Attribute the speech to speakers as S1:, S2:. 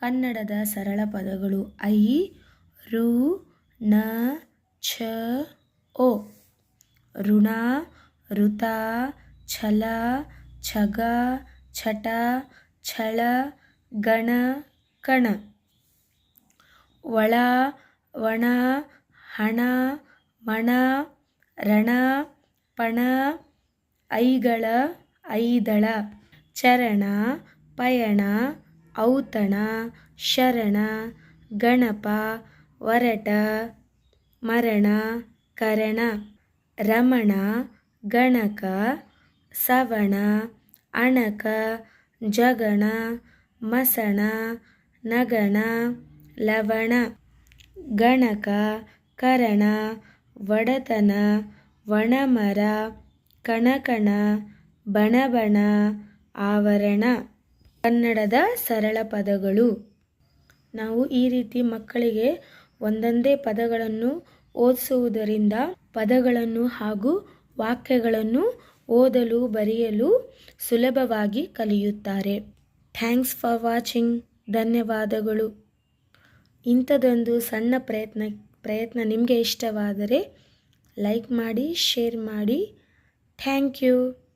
S1: ಕನ್ನಡದ ಸರಳ ಪದಗಳು ಐ, ರು, ನ, ಛ, ಓ. ಋಣ, ಋತ, ಛಲ, ಛಗ, ಛಟ, ಛಳ, ಗಣ, ಕಣ. ಒಳ ಒಣ ಹಣ, ಮಣ, ರಣ, ಪಣ, ಐಗಳ, ಐದಳ. ಚರಣ, ಪಯಣ ಔತಣ, ಶರಣ, ಗಣಪ, ವರಟ, ಮರಣ, ಕರಣ, ರಮಣ, ಗಣಕ, ಸವಣ, ಅಣಕ, ಜಗಣ, ಮಸಣ, ನಗಣ, ಲವಣ, ಗಣಕ, ಕರಣ, ವಡತನ ಒಣಮರ ಕಣಕಣ, ಬಣಬಣ, ಆವರಣ. ಕನ್ನಡದ ಸರಳ ಪದಗಳು. ನಾವು ಈ ರೀತಿ ಮಕ್ಕಳಿಗೆ ಒಂದೊಂದೇ ಪದಗಳನ್ನು ಓದಿಸುವುದರಿಂದ ಪದಗಳನ್ನು ಹಾಗೂ ವಾಕ್ಯಗಳನ್ನು ಓದಲು, ಬರೆಯಲು ಸುಲಭವಾಗಿ ಕಲಿಯುತ್ತಾರೆ. Thanks for watching. ಧನ್ಯವಾದಗಳು. ಇಂಥದೊಂದು ಸಣ್ಣ ಪ್ರಯತ್ನ ಪ್ರಯತ್ನ ನಿಮಗೆ ಇಷ್ಟವಾದರೆ ಲೈಕ್ ಮಾಡಿ, ಶೇರ್ ಮಾಡಿ. Thank you.